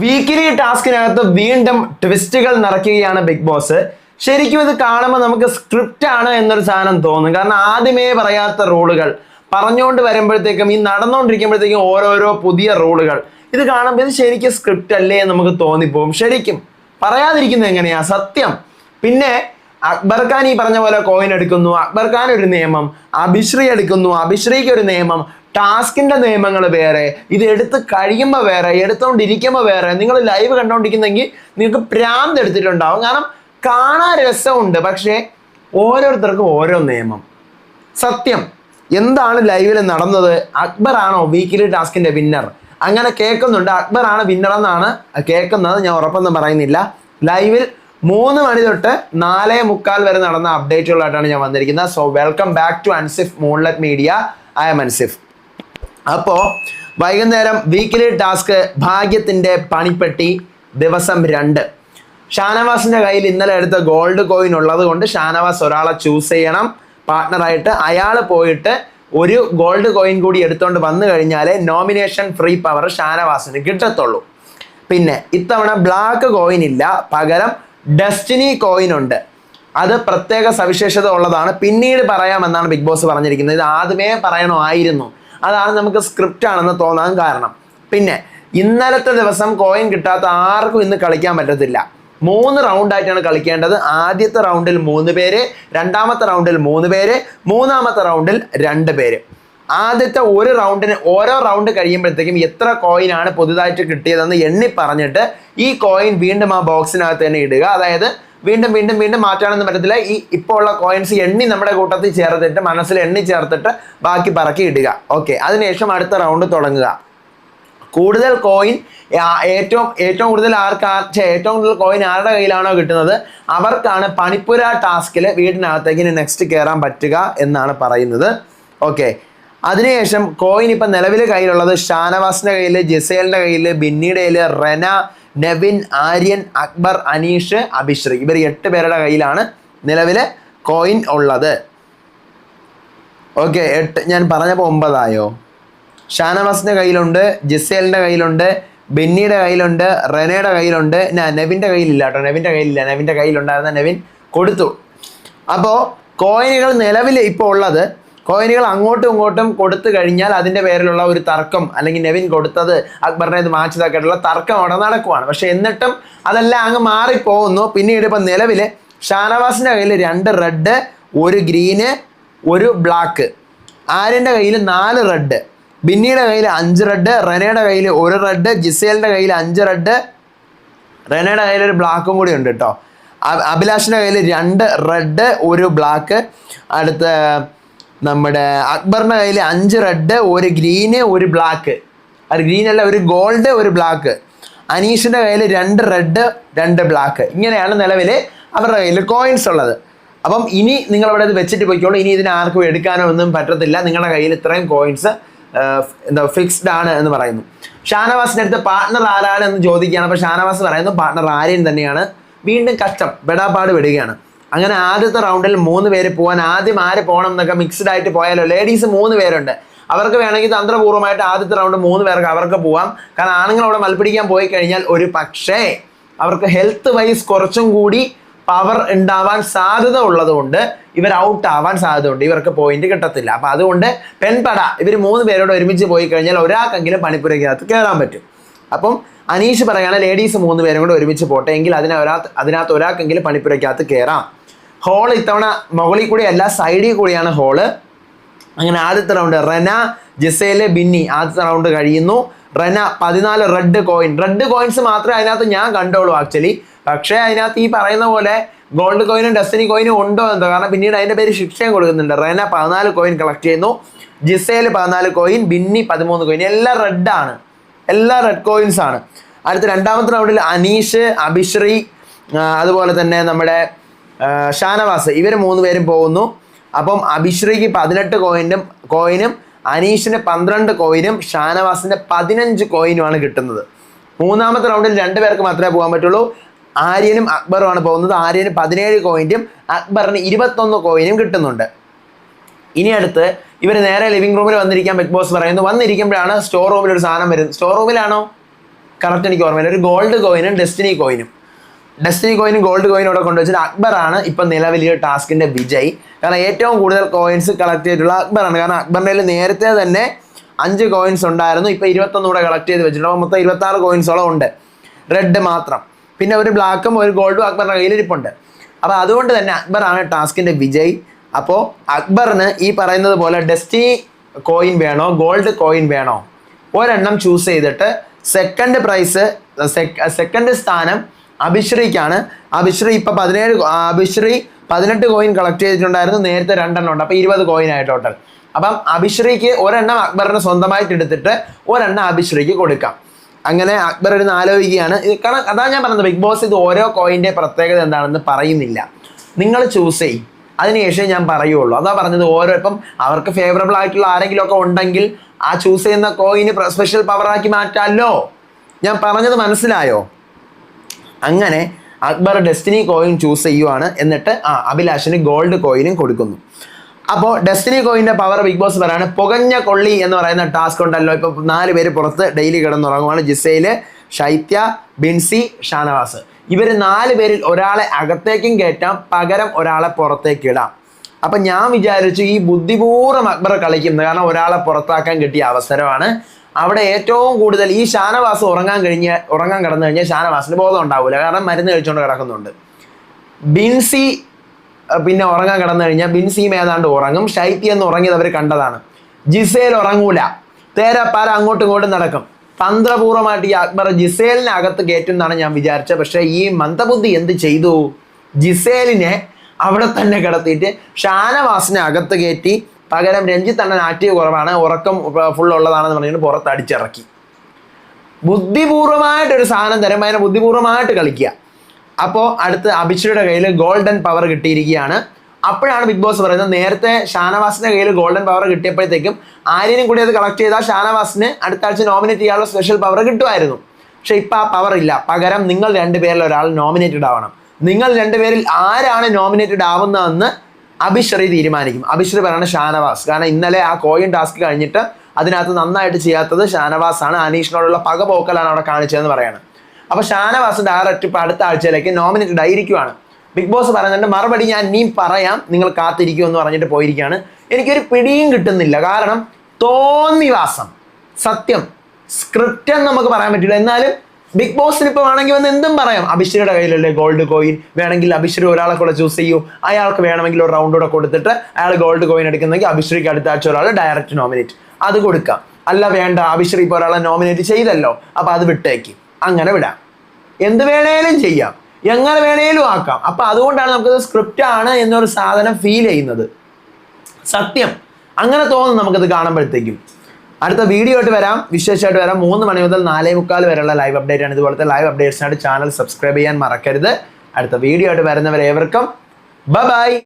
Weekly ടാസ്കിനകത്ത് വീണ്ടും ട്വിസ്റ്റുകൾ നിറയ്ക്കുകയാണ് big boss ശരിക്കും ഇത് കാണുമ്പോൾ നമുക്ക് സ്ക്രിപ്റ്റ് ആണ് എന്നൊരു സാധനം തോന്നും. കാരണം ആദ്യമേ പറയാത്ത റൂളുകൾ പറഞ്ഞുകൊണ്ട് വരുമ്പോഴത്തേക്കും ഈ നടന്നുകൊണ്ടിരിക്കുമ്പോഴത്തേക്കും ഓരോരോ പുതിയ റൂളുകൾ ഇത് കാണുമ്പോൾ ഇത് ശരിക്കും സ്ക്രിപ്റ്റ് അല്ലേ എന്ന് നമുക്ക് തോന്നിപ്പോവും ശരിക്കും പറയാതിരിക്കുന്നത് എങ്ങനെയാ? സത്യം. പിന്നെ അക്ബർ ഖാൻ ഈ പറഞ്ഞ പോലെ കോയിൻ എടുക്കുന്നു. അക്ബർ ഖാൻ ഒരു നിയമം. അഭിശ്രീ എടുക്കുന്നു. അഭിശ്രീക്ക് ഒരു നിയമം. ടാസ്കിന്റെ നിയമങ്ങൾ വേറെ ഇത് എടുത്ത് കഴിയുമ്പോൾ വേറെ എടുത്തുകൊണ്ടിരിക്കുമ്പോൾ വേറെ നിങ്ങൾ ലൈവ് കണ്ടുകൊണ്ടിരിക്കുന്നെങ്കിൽ നിങ്ങൾക്ക് പ്രാന്ത് എടുത്തിട്ടുണ്ടാവും. കാരണം കാണാൻ രസമുണ്ട് പക്ഷേ ഓരോരുത്തർക്കും ഓരോ നിയമം. സത്യം എന്താണ് ലൈവിൽ നടന്നത്? അക്ബറാണോ വീക്കിലി ടാസ്കിന്റെ വിന്നർ അങ്ങനെ കേൾക്കുന്നുണ്ട്. അക്ബറാണ് വിന്നർ എന്നാണ് കേൾക്കുന്നത്. ഞാൻ ഉറപ്പൊന്നും പറയുന്നില്ല. ലൈവിൽ മൂന്ന് മണി തൊട്ട് നാലേ മുക്കാൽ വരെ നടന്ന അപ്ഡേറ്റുകളായിട്ടാണ് ഞാൻ വന്നിരിക്കുന്നത്. So welcome back to Ansif മോൺലെറ്റ് media I M Ansif അപ്പോൾ വൈകുന്നേരം വീക്കിലി ടാസ്ക് ഭാഗ്യത്തിന്റെ പണിപ്പെട്ടി ദിവസം രണ്ട്. ഷാനവാസിന്റെ കയ്യിൽ ഇന്നലെ എടുത്ത ഗോൾഡ് കോയിൻ ഉള്ളത് കൊണ്ട് ഷാനവാസ് ഒരാളെ ചൂസ് ചെയ്യണം. പാർട്ട്ണറായിട്ട് അയാൾ പോയിട്ട് ഒരു ഗോൾഡ് കോയിൻ കൂടി എടുത്തുകൊണ്ട് വന്നു കഴിഞ്ഞാലേ നോമിനേഷൻ ഫ്രീ പവർ ഷാനവാസിന് കിട്ടത്തുള്ളൂ. പിന്നെ ഇത്തവണ ബ്ലാക്ക് കോയിൻ ഇല്ല പകരം ഡെസ്റ്റിനി കോയിൻ ഉണ്ട്. അത് പ്രത്യേക സവിശേഷത ഉള്ളതാണ്. പിന്നീട് പറയാമെന്നാണ് ബിഗ് ബോസ് പറഞ്ഞിരിക്കുന്നത്. ഇത് ആദ്യമേ പറയണമായിരുന്നു. അതാണ് നമുക്ക് സ്ക്രിപ്റ്റ് ആണെന്ന് തോന്നാൻ കാരണം. പിന്നെ ഇന്നലത്തെ ദിവസം കോയിൻ കിട്ടാത്ത ആർക്കും ഇന്ന് കളിക്കാൻ പറ്റത്തില്ല. മൂന്ന് റൗണ്ടായിട്ടാണ് കളിക്കേണ്ടത്. ആദ്യത്തെ റൗണ്ടിൽ മൂന്ന് പേര് രണ്ടാമത്തെ റൗണ്ടിൽ മൂന്ന് പേര് മൂന്നാമത്തെ റൗണ്ടിൽ രണ്ട് പേര്. ആദ്യത്തെ ഒരു റൗണ്ടിന് ഓരോ റൗണ്ട് കഴിയുമ്പോഴത്തേക്കും എത്ര കോയിനാണ് പുതുതായിട്ട് കിട്ടിയതെന്ന് എണ്ണി പറഞ്ഞിട്ട് ഈ കോയിൻ വീണ്ടും ആ ബോക്സിനകത്ത് തന്നെ ഇടുക. അതായത് വീണ്ടും വീണ്ടും വീണ്ടും മാറ്റാനൊന്നും പറ്റത്തില്ല. ഈ ഇപ്പോൾ ഉള്ള കോയിൻസ് എണ്ണി നമ്മുടെ കൂട്ടത്തിൽ ചേർത്തിട്ട് മനസ്സിൽ എണ്ണി ചേർത്തിട്ട് ബാക്കി പറക്കി ഇടുക. ഓക്കെ അതിനുശേഷം അടുത്ത റൗണ്ട് തുടങ്ങുക. കൂടുതൽ കോയിൻ ഏറ്റവും ഏറ്റവും കൂടുതൽ ആർക്ക് ഏറ്റവും കൂടുതൽ കോയിൻ ആരുടെ കയ്യിലാണോ കിട്ടുന്നത്? അവർക്കാണ് പണിപ്പുര ടാസ്കിൽ വീടിനകത്തേക്ക് നെക്സ്റ്റ് കയറാൻ പറ്റുക എന്നാണ് പറയുന്നത്. ഓക്കെ അതിനുശേഷം കോയിൻ ഇപ്പം നിലവിൽ കയ്യിലുള്ളത് ഷാനവാസിന്റെ കയ്യിൽ ജിസേലിന്റെ കയ്യിൽ ബിന്നിയുടെ കയ്യിൽ റെന നെവിൻ ആര്യൻ അക്ബർ അനീഷ് അഭിശ്രീ. ഇവർ എട്ട് പേരുടെ കയ്യിലാണ് നിലവിലെ കോയിൻ ഉള്ളത്. ഓക്കെ എട്ട് ഞാൻ പറഞ്ഞപ്പോൾ ഒമ്പതായോ? ഷാനവാസിന്റെ കയ്യിലുണ്ട് ജിസേലിന്റെ കയ്യിലുണ്ട് ബെന്നിയുടെ കയ്യിലുണ്ട് റെനയുടെ കയ്യിലുണ്ട്. നെവിന്റെ കയ്യിലില്ല കേട്ടോ നെവിന്റെ കയ്യിലില്ല. നെവിന്റെ കയ്യിലുണ്ടായിരുന്ന നെവിൻ കൊടുത്തു. അപ്പോൾ കോയിനുകൾ നിലവിൽ ഇപ്പോൾ ഉള്ളത് കോയിനുകൾ അങ്ങോട്ടും ഇങ്ങോട്ടും കൊടുത്തു കഴിഞ്ഞാൽ അതിന്റെ പേരിലുള്ള ഒരു തർക്കം അല്ലെങ്കിൽ നെവിൻ കൊടുത്തത് അക്ബറിനെ ഇത് മാച്ചതാക്കിയിട്ടുള്ള തർക്കം അവിടെ നടക്കുവാണ്. പക്ഷെ എന്നിട്ടും അതെല്ലാം അങ്ങ് മാറിപ്പോകുന്നു. പിന്നീട് ഇപ്പം നിലവിൽ ഷാനവാസിന്റെ കയ്യിൽ രണ്ട് റെഡ് ഒരു ഗ്രീന് ഒരു ബ്ലാക്ക്. ആര്യന്റെ കയ്യിൽ നാല് റെഡ് ബിന്നിയുടെ കയ്യിൽ അഞ്ച് റെഡ് റെനയുടെ കയ്യിൽ ഒരു റെഡ് ജിസേലിന്റെ കയ്യിൽ അഞ്ച് റെഡ് റെനയുടെ കയ്യിൽ ഒരു ബ്ലാക്കും കൂടി ഉണ്ട് കേട്ടോ. അഭിലാഷിന്റെ കയ്യിൽ രണ്ട് റെഡ് ഒരു ബ്ലാക്ക്. അടുത്ത നമ്മുടെ അക്ബറിന്റെ കയ്യിൽ അഞ്ച് റെഡ് ഒരു ഗ്രീന് ഒരു ബ്ലാക്ക് ഒരു ഗ്രീൻ അല്ല ഒരു ഗോൾഡ് ഒരു ബ്ലാക്ക് അനീഷിന്റെ കയ്യിൽ രണ്ട് റെഡ് രണ്ട് ബ്ലാക്ക് ഇങ്ങനെയാണ് നിലവിൽ അവരുടെ കയ്യിൽ കോയിൻസ് ഉള്ളത്. അപ്പം ഇനി നിങ്ങൾ അത് വെച്ചിട്ട് പോയിക്കോളൂ. ഇനി ഇതിന് ആർക്കും എടുക്കാനോ ഒന്നും പറ്റത്തില്ല. നിങ്ങളുടെ കയ്യിൽ ഇത്രയും കോയിൻസ് എന്താ ഫിക്സ്ഡ് ആണ് എന്ന് പറയുന്നു. ഷാനവാസിന്റെ അടുത്ത് പാർട്ണർ ആരാണ് എന്ന് ചോദിക്കുകയാണ്. അപ്പോൾ ഷാനവാസ് പറയുന്നു പാർട്ണർ ആര്യൻ തന്നെയാണ്. വീണ്ടും കഷ്ടം ബെടാപാട് വിടുകയാണ്. അങ്ങനെ ആദ്യത്തെ റൗണ്ടിൽ മൂന്ന് പേര് പോകാൻ ആദ്യം ആര് പോകണം എന്നൊക്കെ മിക്സ്ഡ് ആയിട്ട് പോയാലോ? ലേഡീസ് മൂന്ന് പേരുണ്ട്. അവർക്ക് വേണമെങ്കിൽ തന്ത്രപൂർവമായിട്ട് ആദ്യത്തെ റൗണ്ട് മൂന്ന് പേർക്ക് അവർക്ക് പോവാം. കാരണം ആണുങ്ങൾ അവിടെ മൽപ്പിടിക്കാൻ പോയി കഴിഞ്ഞാൽ ഒരു പക്ഷേ അവർക്ക് ഹെൽത്ത് വൈസ് കുറച്ചും കൂടി പവർ ഉണ്ടാവാൻ സാധ്യത ഉള്ളതുകൊണ്ട് ഇവർ ഔട്ട് ആവാൻ സാധ്യതയുണ്ട്. ഇവർക്ക് പോയിന്റ് കിട്ടത്തില്ല. അപ്പം അതുകൊണ്ട് പെൺപട ഇവർ മൂന്ന് പേരോട് ഒരുമിച്ച് പോയി കഴിഞ്ഞാൽ ഒരാൾക്കെങ്കിലും പണിപ്പുരയ്ക്കകത്ത് കയറാൻ പറ്റും. അപ്പം അനീഷ് പറയുകയാണെങ്കിൽ ലേഡീസ് മൂന്ന് പേരും കൂടെ ഒരുമിച്ച് പോട്ടെ. എങ്കിൽ അതിനെ അതിനകത്ത് ഒരാൾക്കെങ്കിലും പണിപ്പുരയ്ക്കകത്ത് കയറാം ഹോൾ ഇത്തവണ മുകളിൽ കൂടി അല്ല സൈഡിൽ കൂടിയാണ് ഹോൾ അങ്ങനെ ആദ്യത്തെ റൗണ്ട് റെന ജിസേൽ ബിന്നി ആദ്യത്തെ റൗണ്ട് കഴിയുന്നു. റെന പതിനാല് റെഡ് കോയിൻ റെഡ് കോയിൻസ് മാത്രമേ അതിനകത്ത് ഞാൻ കണ്ടോളൂ ആക്ച്വലി പക്ഷേ അതിനകത്ത് ഈ പറയുന്ന പോലെ ഗോൾഡ് കോയിനും ഡെസ്റ്റിനി കോയിനും ഉണ്ടോ എന്തോ കാരണം പിന്നീട് അതിന്റെ പേര് ശിക്ഷയും കൊടുക്കുന്നുണ്ട്. റെന പതിനാല് കോയിൻ കളക്ട് ചെയ്യുന്നു. ജിസേൽ പതിനാല് കോയിൻ ബിന്നി പതിമൂന്ന് കോയിൻ എല്ലാം റെഡാണ് എല്ലാ റെഡ് കോയിൻസ് ആണ്. അടുത്ത രണ്ടാമത്തെ റൗണ്ടിൽ അനീഷ് അഭിശ്രീ അതുപോലെ തന്നെ നമ്മുടെ ഷാനവാസ് ഇവർ മൂന്ന് പേരും പോകുന്നു. അപ്പം അഭിശ്രീക്ക് പതിനെട്ട് കോയിനും കോയിനും അനീഷിന് പന്ത്രണ്ട് കോയിനും ഷാനവാസിന് പതിനഞ്ച് കോയിനുമാണ് കിട്ടുന്നത്. മൂന്നാമത്തെ റൗണ്ടിൽ രണ്ട് പേർക്ക് മാത്രമേ പോകാൻ പറ്റുള്ളൂ. ആര്യനും അക്ബറുമാണ് പോകുന്നത്. ആര്യന് പതിനേഴ് കോയിന്റും അക്ബറിന് ഇരുപത്തൊന്ന് കോയിനും കിട്ടുന്നുണ്ട്. ഇനി അടുത്ത് ഇവർ നേരെ ലിവിംഗ് റൂമിൽ വന്നിരിക്കാൻ ബിഗ് ബോസ് പറയുന്നു. വന്നിരിക്കുമ്പോഴാണ് സ്റ്റോർ റൂമിൽ ഒരു സാധനം വരുന്നത്. സ്റ്റോർ റൂമിലാണോ കറക്റ്റ് എനിക്ക് ഓർമ്മയില്ല. ഒരു ഗോൾഡ് കോയിനും ഡെസ്റ്റിനി കോയിനും ഡെസ്റ്റിനി കോയിനും ഗോൾഡ് കോയിനും ഇവിടെ കൊണ്ടുവച്ചിട്ട് അക്ബറാണ് ഇപ്പം നിലവിൽ ഈ ടാസ്കിന്റെ വിജയ്. കാരണം ഏറ്റവും കൂടുതൽ കോയിൻസ് കളക്ട് ചെയ്തിട്ടുള്ള അക്ബറാണ് കാരണം അക്ബറിന്റെ നേരത്തെ തന്നെ അഞ്ച് കോയിൻസ് ഉണ്ടായിരുന്നു. ഇപ്പം ഇരുപത്തൊന്ന് കൂടെ കളക്ട് ചെയ്ത് വെച്ചിട്ടുണ്ട്. മൊത്തം ഇരുപത്തി ആറ് കോയിൻസോളം ഉണ്ട്. റെഡ് മാത്രം. പിന്നെ ഒരു ബ്ലാക്കും ഒരു ഗോൾഡും അക്ബറിന്റെ കയ്യിലിരിപ്പുണ്ട് അപ്പോൾ അതുകൊണ്ട് തന്നെ അക്ബറാണ് ടാസ്കിന്റെ വിജയ്. അപ്പോൾ അക്ബറിന് ഈ പറയുന്നത് പോലെ ഡെസ്റ്റിനി കോയിൻ വേണോ ഗോൾഡ് കോയിൻ വേണോ? ഒരെണ്ണം ചൂസ് ചെയ്തിട്ട് സെക്കൻഡ് പ്രൈസ് സെക്കൻഡ് സ്ഥാനം അഭിശ്രീക്കാണ് അഭിശ്രീ ഇപ്പം പതിനേഴ് അഭിശ്രീ പതിനെട്ട് കോയിൻ കളക്ട് ചെയ്തിട്ടുണ്ടായിരുന്നു. നേരത്തെ രണ്ടെണ്ണം ഉണ്ട്. അപ്പോൾ ഇരുപത് കോയിൻ ആയി ടോട്ടൽ അപ്പം അഭിശ്രീക്ക് ഒരെണ്ണം അക്ബറിന് സ്വന്തമായിട്ട് എടുത്തിട്ട് ഒരെണ്ണം അഭിശ്രീക്ക് കൊടുക്കാം. അങ്ങനെ അക്ബർ ഇരുന്ന് ആലോചിക്കുകയാണ്. കാരണം അതാ ഞാൻ പറഞ്ഞത് ബിഗ് ബോസ് ഇത് ഓരോ കോയിന്റെ പ്രത്യേകത എന്താണെന്ന് പറയുന്നില്ല. നിങ്ങൾ ചൂസ് ചെയ്യും. അതിനുശേഷം ഞാൻ പറയുള്ളൂ. അതാ പറഞ്ഞത് ഓരോ ഇപ്പം അവർക്ക് ഫേവറബിൾ ആയിട്ടുള്ള ആരെങ്കിലും ഒക്കെ ഉണ്ടെങ്കിൽ ആ ചൂസ് ചെയ്യുന്ന കോയിന് സ്പെഷ്യൽ പവറാക്കി മാറ്റാമല്ലോ ഞാൻ പറഞ്ഞത് മനസ്സിലായോ? അങ്ങനെ അക്ബർ ഡെസ്റ്റിനി കോയിൻ ചൂസ് ചെയ്യുവാണ് എന്നിട്ട് ആ അഭിലാഷിന് ഗോൾഡ് കോയിനും കൊടുക്കുന്നു. അപ്പോൾ ഡെസ്റ്റിനി കോയിന്റെ പവർ ബിഗ് ബോസ് പറയാണ് പുകഞ്ഞ കൊള്ളി എന്ന് പറയുന്ന ടാസ്ക് ഉണ്ടല്ലോ. ഇപ്പോൾ നാല് പേര് പുറത്ത് ഡെയിലി കിടന്നുറങ്ങുവാണ്. ജിസയിൽ ഷൈത്യ ബിൻസി ഷാനവാസ്. ഇവർ നാല് പേരിൽ ഒരാളെ അകത്തേക്കും കയറ്റാം. പകരം ഒരാളെ പുറത്തേക്ക് ഇടാം. അപ്പൊ ഞാൻ വിചാരിച്ചു ഈ ബുദ്ധിപൂർവം അക്ബർ കളിക്കുന്നത് കാരണം ഒരാളെ പുറത്താക്കാൻ കിട്ടിയ അവസരമാണ്. അവിടെ ഏറ്റവും കൂടുതൽ ഈ ഷാനവാസ് ഉറങ്ങാൻ കഴിഞ്ഞ ഉറങ്ങാൻ കിടന്നു കഴിഞ്ഞാൽ ഷാനവാസിന് ബോധം ഉണ്ടാവില്ല കാരണം മരുന്ന് കഴിച്ചുകൊണ്ട് കിടക്കുന്നുണ്ട്. ബിൻസി പിന്നെ ഉറങ്ങാൻ കിടന്നു കഴിഞ്ഞാൽ ബിൻസിയും ഏതാണ്ട് ഉറങ്ങും. ഷൈത്തി എന്ന് ഉറങ്ങിയത് അവർ കണ്ടതാണ്. ജിസേൽ ഉറങ്ങൂല. തേരപ്പാല അങ്ങോട്ടും ഇങ്ങോട്ടും നടക്കും. തന്ത്രപൂർവമായിട്ട് ഈ അക്ബർ ജിസേലിനെ അകത്ത് കയറ്റും എന്നാണ് ഞാൻ വിചാരിച്ചത്. പക്ഷേ ഈ മന്ദബുദ്ധി എന്ത് ചെയ്തു? ജിസേലിനെ അവിടെ തന്നെ കിടത്തിയിട്ട് ഷാനവാസിനെ അകത്ത് കയറ്റി പകരം രഞ്ജിത്ത് അണ്ണൻ ആക്റ്റീവ് കുറവാണ് ഉറക്കം ഫുൾ ഉള്ളതാണെന്ന് പറഞ്ഞിട്ട് പുറത്ത് അടിച്ചിറക്കി. ബുദ്ധിപൂർവമായിട്ടൊരു സാധനം തരുമ്പോൾ അതിനെ ബുദ്ധിപൂർവമായിട്ട് കളിക്കുക. അപ്പോൾ അടുത്ത് അഭിഷയുടെ കയ്യിൽ ഗോൾഡൻ പവർ കിട്ടിയിരിക്കുകയാണ്. അപ്പോഴാണ് ബിഗ് ബോസ് പറയുന്നത് നേരത്തെ ഷാനവാസിന്റെ കയ്യിൽ ഗോൾഡൻ പവർ കിട്ടിയപ്പോഴത്തേക്കും ആര്യനും കൂടി അത് കളക്ട് ചെയ്താൽ ഷാനവാസിന് അടുത്ത ആഴ്ച നോമിനേറ്റ് ചെയ്യാനുള്ള സ്പെഷ്യൽ പവർ കിട്ടുമായിരുന്നു. പക്ഷേ ഇപ്പം ആ പവർ ഇല്ല. പകരം നിങ്ങൾ രണ്ടുപേരിൽ ഒരാൾ നോമിനേറ്റഡ് ആവണം നിങ്ങൾ രണ്ടുപേരിൽ ആരാണ് നോമിനേറ്റഡ് ആവുന്നതെന്ന് അഭിശ്രീ തീരുമാനിക്കും. അഭിശ്രീ പറയുന്നത് ഷാനവാസ്. കാരണം ഇന്നലെ ആ കോയിൻ ടാസ്ക് കഴിഞ്ഞിട്ട് അതിനകത്ത് നന്നായിട്ട് ചെയ്യാത്തത് ഷാനവാസ് ആണ് അനീഷിനോടുള്ള പക പോക്കലാണ് അവിടെ കാണിച്ചതെന്ന് പറയാണ്. അപ്പൊ ഷാനവാസ് ഡയറക്റ്റ് ഇപ്പൊ അടുത്ത ആഴ്ചയിലേക്ക് നോമിനേറ്റഡ് ആയിരിക്കുവാണ്. ബിഗ് ബോസ് പറയുന്നുണ്ട് മറുപടി ഞാൻ ഇനിയും പറയാം. നിങ്ങൾ കാത്തിരിക്കും എന്ന് പറഞ്ഞിട്ട് പോയിരിക്കുകയാണ്. എനിക്കൊരു പിടിയും കിട്ടുന്നില്ല. കാരണം തോന്നിവാസം സത്യം സ്ക്രിപ്റ്റ് എന്ന് നമുക്ക് പറയാൻ പറ്റില്ല. എന്നാലും ബിഗ് ബോസിന് ഇപ്പോൾ വേണമെങ്കിൽ വന്ന് എന്തും പറയാം. അഭിഷേകയുടെ കയ്യിലല്ലേ ഗോൾഡ് കോയിൻ വേണമെങ്കിൽ അഭിശ്രീ ഒരാളെ കൂടെ ചൂസ് ചെയ്യൂ. അയാൾക്ക് വേണമെങ്കിൽ ഒരു റൗണ്ട് കൂടെ കൊടുത്തിട്ട് അയാൾ ഗോൾഡ് കോയിൻ എടുക്കുന്നെങ്കിൽ അഭിഷേക് അടുത്ത ആഴ്ച ഒരാൾ ഡയറക്റ്റ് നോമിനേറ്റ് അത് കൊടുക്കാം. അല്ല വേണ്ട. അഭിഷേക് ഇപ്പോൾ ഒരാളെ നോമിനേറ്റ് ചെയ്തല്ലോ. അപ്പൊ അത് വിട്ടേക്ക്. അങ്ങനെ വിടാം. എന്ത് വേണേലും ചെയ്യാം. എങ്ങനെ വേണേലും ആക്കാം. അപ്പൊ അതുകൊണ്ടാണ് നമുക്കത് സ്ക്രിപ്റ്റ് ആണ് എന്നൊരു സാധനം ഫീൽ ചെയ്യുന്നത്. സത്യം. അങ്ങനെ തോന്നും നമുക്കത് കാണുമ്പോഴത്തേക്കും. അടുത്ത വീഡിയോ ആയിട്ട് വരാം. വിശേഷമായിട്ട് വരാം. മൂന്ന് മണി മുതൽ നാലേ മുക്കാൽ വരെയുള്ള ലൈവ് അപ്ഡേറ്റ് ആണ് ഇതുപോലത്തെ ലൈവ് അപ്ഡേറ്റ്സിനായിട്ട് ചാനൽ സബ്സ്ക്രൈബ് ചെയ്യാൻ മറക്കരുത്. അടുത്ത വീഡിയോ ആയിട്ട് വരുന്നവരെ ഏവർക്കും. ബൈ